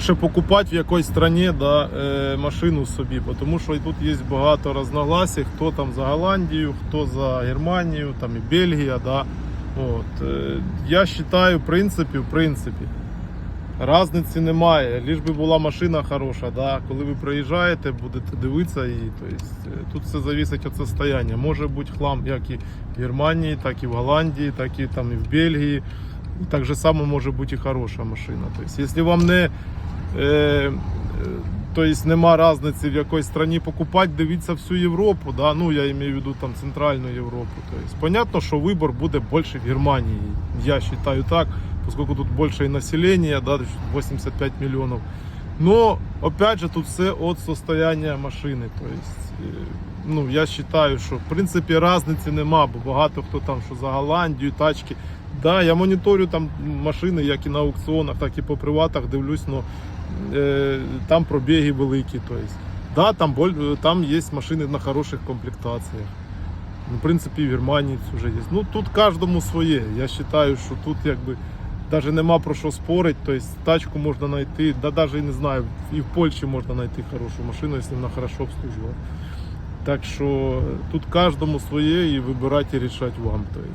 Ще покупати в якоїсь країні да, е, машину собі, тому що тут є багато розногласій, хто там за Голландію, хто за Германію, там і Бельгія. Да. От, е, я вважаю, в принципі, в принципі, Разниці немає, ліж би була машина хороша. Да? Коли ви приїжджаєте, будете дивитися її. Е, тут все залежить від состояння. Може бути хлам як і в Германії, так і в Голландії, так і там і в Бельгії. Так же само може бути і хороша машина. Тобто, якщо вам не тобто, нема різниці в якоїсь країні покупати, дивіться всю Європу. Да? Ну, я маю в виду там Центральну Європу. Тобто, понятно, що вибір буде більше в Германії. Я вважаю так поскольку тут більше населення, да, 85 миллионов. Но, опять же, тут все от состояния машини. То есть, е, ну, я вважаю, що в принципі різниці нема, бо багато хто там, що за Голландію, тачки. Да, я моніторю там машини, як і на аукціонах, так і по приватах дивлюсь, но е, там пробіги великі. То есть, да, там, там є машини на хороших комплектаціях. Ну, в принципі, в Германії вже є. Ну тут кожному своє. Я вважаю, що тут якби навіть нема про що спорити. Тобто тачку можна знайти, да навіть не знаю, і в Польщі можна знайти хорошу машину, якщо вона хорошо обслуживає. Так що тут кожному своє і вибирати і рішати вам. Тобто.